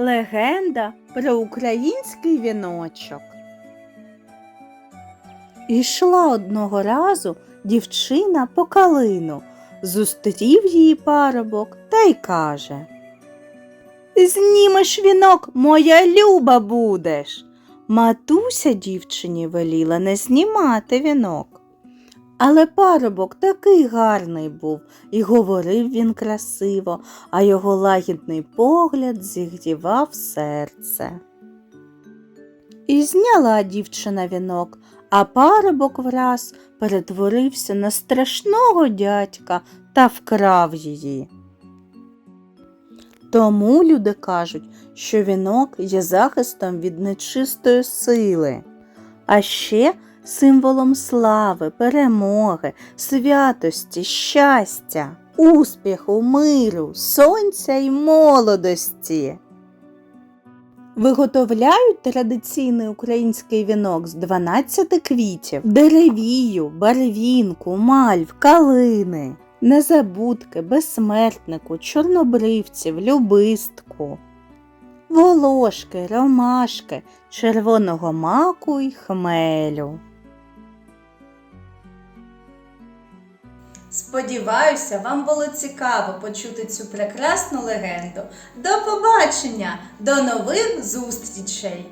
Легенда про український віночок. Ішла одного разу дівчина по калину, зустрів її парубок та й каже Знімеш вінок, моя люба будеш. Матуся дівчині веліла не знімати вінок. Але парубок такий гарний був, і говорив він красиво, а його лагідний погляд зігрівав серце. І зняла дівчина вінок, а парубок враз перетворився на страшного дядька та вкрав її. Тому люди кажуть, що вінок є захистом від нечистої сили, а ще символом слави, перемоги, святості, щастя, успіху, миру, сонця й молодості. Виготовляють традиційний український вінок з 12 квітів, деревію, барвінку, мальв, калини, незабудки, безсмертнику, чорнобривців, любистку, волошки, ромашки, червоного маку й хмелю. Сподіваюся, вам було цікаво почути цю прекрасну легенду. До побачення, до нових зустрічей!